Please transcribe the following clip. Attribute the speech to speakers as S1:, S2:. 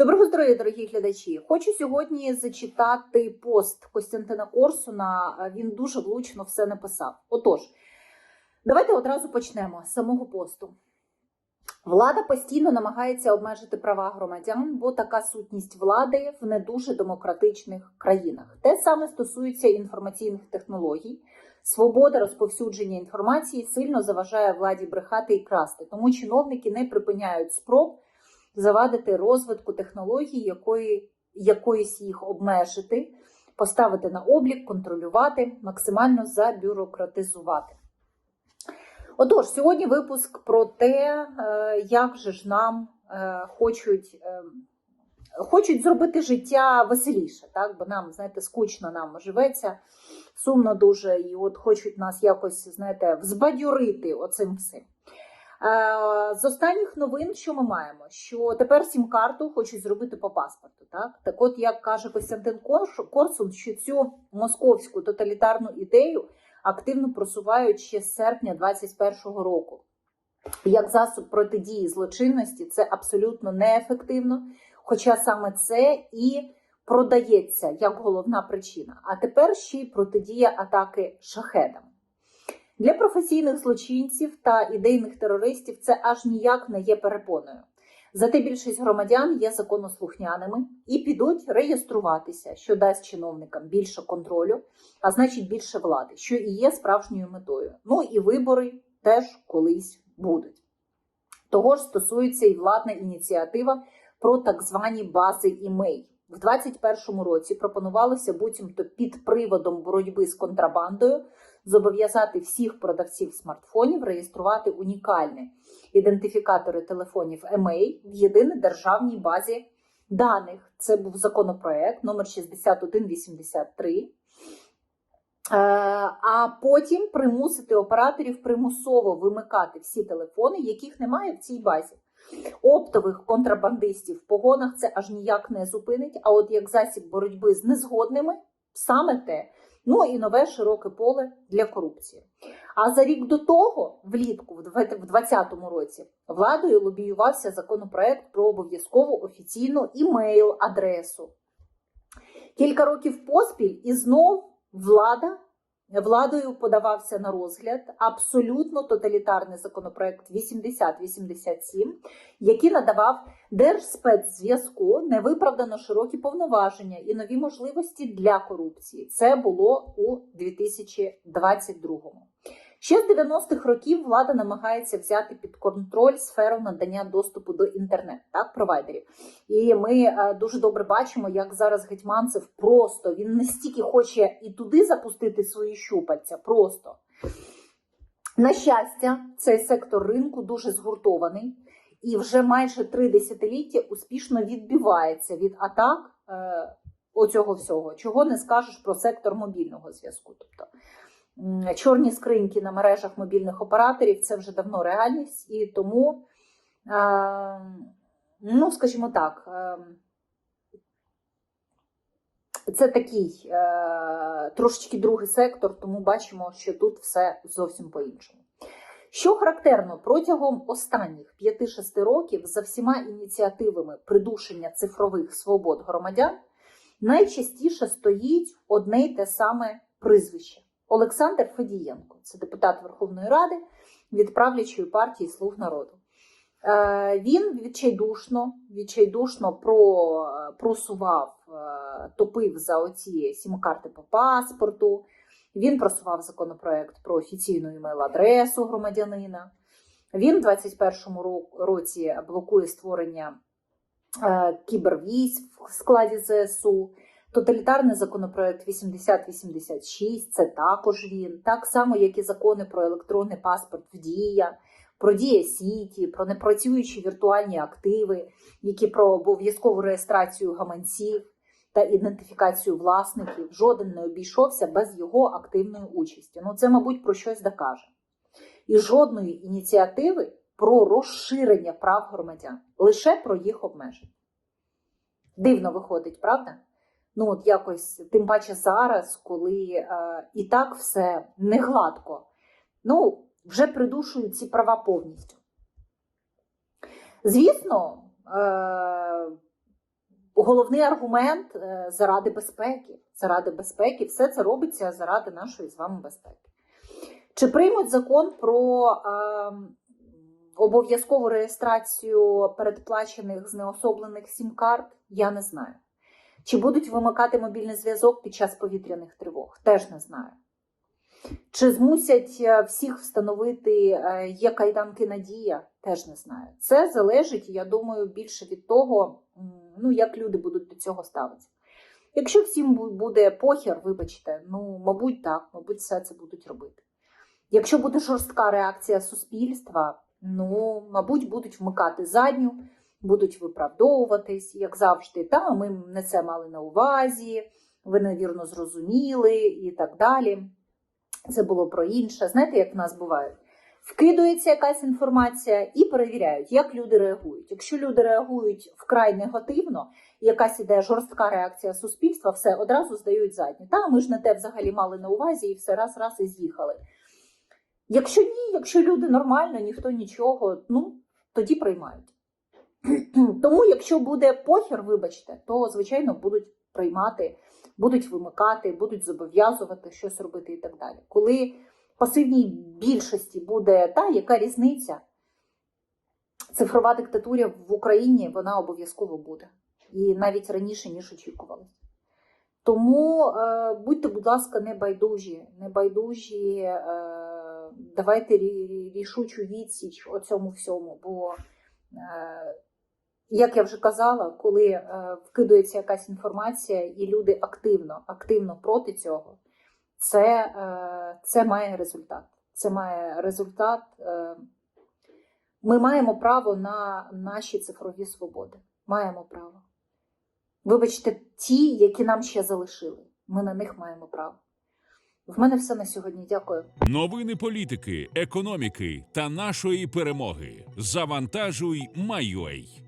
S1: Доброго здоров'я, дорогі глядачі. Хочу сьогодні зачитати пост Костянтина Корсуна. Він дуже влучно все написав. Отож, давайте одразу почнемо з самого посту. Влада постійно намагається обмежити права громадян, бо така сутність влади в не дуже демократичних країнах. Те саме стосується інформаційних технологій. Свобода розповсюдження інформації сильно заважає владі брехати і красти, тому чиновники не припиняють спроб завадити розвитку технологій, якої, якоїсь їх обмежити, поставити на облік, контролювати, максимально забюрократизувати. Отож, сьогодні випуск про те, е, як же ж нам е, хочуть. е, Хочуть зробити життя веселіше, так? бо нам, знаєте, скучно нам живеться, сумно дуже, і от хочуть нас якось, знаєте, взбадьорити оцим всім. Е, З останніх новин, що ми маємо? Що тепер сім-карту хочуть зробити по паспорту. Так, так от, як каже Костянтин Корсун, що цю московську тоталітарну ідею активно просувають ще з серпня 2021 року. Як засіб протидії злочинності, це абсолютно неефективно, хоча саме це і продається як головна причина. А тепер ще й протидія атаки шахедам. Для професійних злочинців та ідейних терористів це аж ніяк не є перепоною. Зате більшість громадян є законослухняними і підуть реєструватися, що дасть чиновникам більше контролю, а значить більше влади, що і є справжньою метою. Ну і вибори теж колись будуть. Того ж стосується і владна ініціатива про так звані бази імей. В 2021 році пропонувалося буцімто під приводом боротьби з контрабандою зобов'язати всіх продавців смартфонів реєструвати унікальні ідентифікатори телефонів EMEI в єдиній державній базі даних. Це був законопроект номер 6183. Е, А потім примусити операторів примусово вимикати всі телефони, яких немає в цій базі. Оптових контрабандистів в погонах це аж ніяк не зупинить. А от як засіб боротьби з незгодними саме те. Ну і нове широке поле для корупції. А за рік до того, влітку, в 2020 році, владою лобіювався законопроект про обов'язкову офіційну імейл-адресу. Кілька років поспіль і знов влада владою подавався на розгляд абсолютно тоталітарний законопроект 8087, який надавав Держспецзв'язку невиправдано широкі повноваження і нові можливості для корупції. Це було у 2022-му. Ще з 90-х років влада намагається взяти під контроль сферу надання доступу до інтернет, так, провайдерів. І ми е, дуже добре бачимо, як зараз Гетьманцев просто він настільки хоче і туди запустити свої щупальця. Просто на щастя, цей сектор ринку дуже згуртований і вже майже три десятиліття успішно відбивається від атак е, оцього всього, чого не скажеш про сектор мобільного зв'язку. Тобто чорні скриньки на мережах мобільних операторів це вже давно реальність, і тому, е, ну скажімо так. Е, це такий е, трошечки другий сектор, тому бачимо, що тут все зовсім по-іншому. Що характерно, протягом останніх 5-6 років за всіма ініціативами придушення цифрових свобод громадян найчастіше стоїть одне й те саме прізвище Олександр Федієнко, це депутат Верховної Ради від правлячої партії Слуг народу. Е, Він відчайдушно, відчайдушно про, просував, е, топив за оці сім-карти по паспорту. Він просував законопроект про офіційну імейл-адресу громадянина. Він у 2021 ро- році блокує створення е, кібервійськ в складі ЗСУ. Тоталітарний законопроект 8086 це також він. Так само, як і закони про електронний паспорт в Дія, про Дія Сіті, про непрацюючі віртуальні активи, які про обов'язкову реєстрацію гаманців та ідентифікацію власників. Жоден не обійшовся без його активної участі. Ну, це, мабуть, про щось докаже. І жодної ініціативи про розширення прав громадян, лише про їх обмеження. Дивно виходить, правда? Ну, от якось, тим паче зараз, коли е, і так все не гладко, ну, вже придушують ці права повністю. Звісно, е, головний аргумент е, заради безпеки. Заради безпеки, все це робиться заради нашої з вами безпеки. Чи приймуть закон про е, обов'язкову реєстрацію передплачених знеособлених сім-карт? Я не знаю. Чи будуть вимикати мобільний зв'язок під час повітряних тривог? Теж не знаю. Чи змусять е, всіх встановити е, є кайданки Надія? Теж не знаю. Це залежить, я думаю, більше від того, ну, як люди будуть до цього ставитися. Якщо всім буде похер, вибачте, ну, мабуть, так, мабуть, все це будуть робити. Якщо буде жорстка реакція суспільства, ну, мабуть, будуть вмикати задню, будуть виправдовуватись, як завжди. Та ми не це мали на увазі, ви невірно зрозуміли і так далі. Це було про інше. Знаєте, як в нас буває? Вкидується якась інформація і перевіряють, як люди реагують. Якщо люди реагують вкрай негативно, якась іде жорстка реакція суспільства, все одразу здають задню. Та ми ж не те взагалі мали на увазі і все раз раз і з'їхали. Якщо ні, якщо люди нормально, ніхто нічого, ну тоді приймають. Тому, якщо буде похер, вибачте, то звичайно будуть приймати, будуть вимикати, будуть зобов'язувати щось робити і так далі. Коли пасивній більшості буде та яка різниця, цифрова диктатура в Україні вона обов'язково буде. І навіть раніше, ніж очікувалось. Тому е, будьте, будь ласка, не байдужі, не байдужі, е, давайте рішучу відсіч оцьому всьому. Бо, е, як я вже казала, коли е, вкидується якась інформація, і люди активно, активно проти цього, це, е, це має результат. Це має результат. Е, ми маємо право на наші цифрові свободи. Маємо право. Вибачте, ті, які нам ще залишили. Ми на них маємо право. В мене все на сьогодні. Дякую.
S2: Новини політики, економіки та нашої перемоги. Завантажуй, Майой.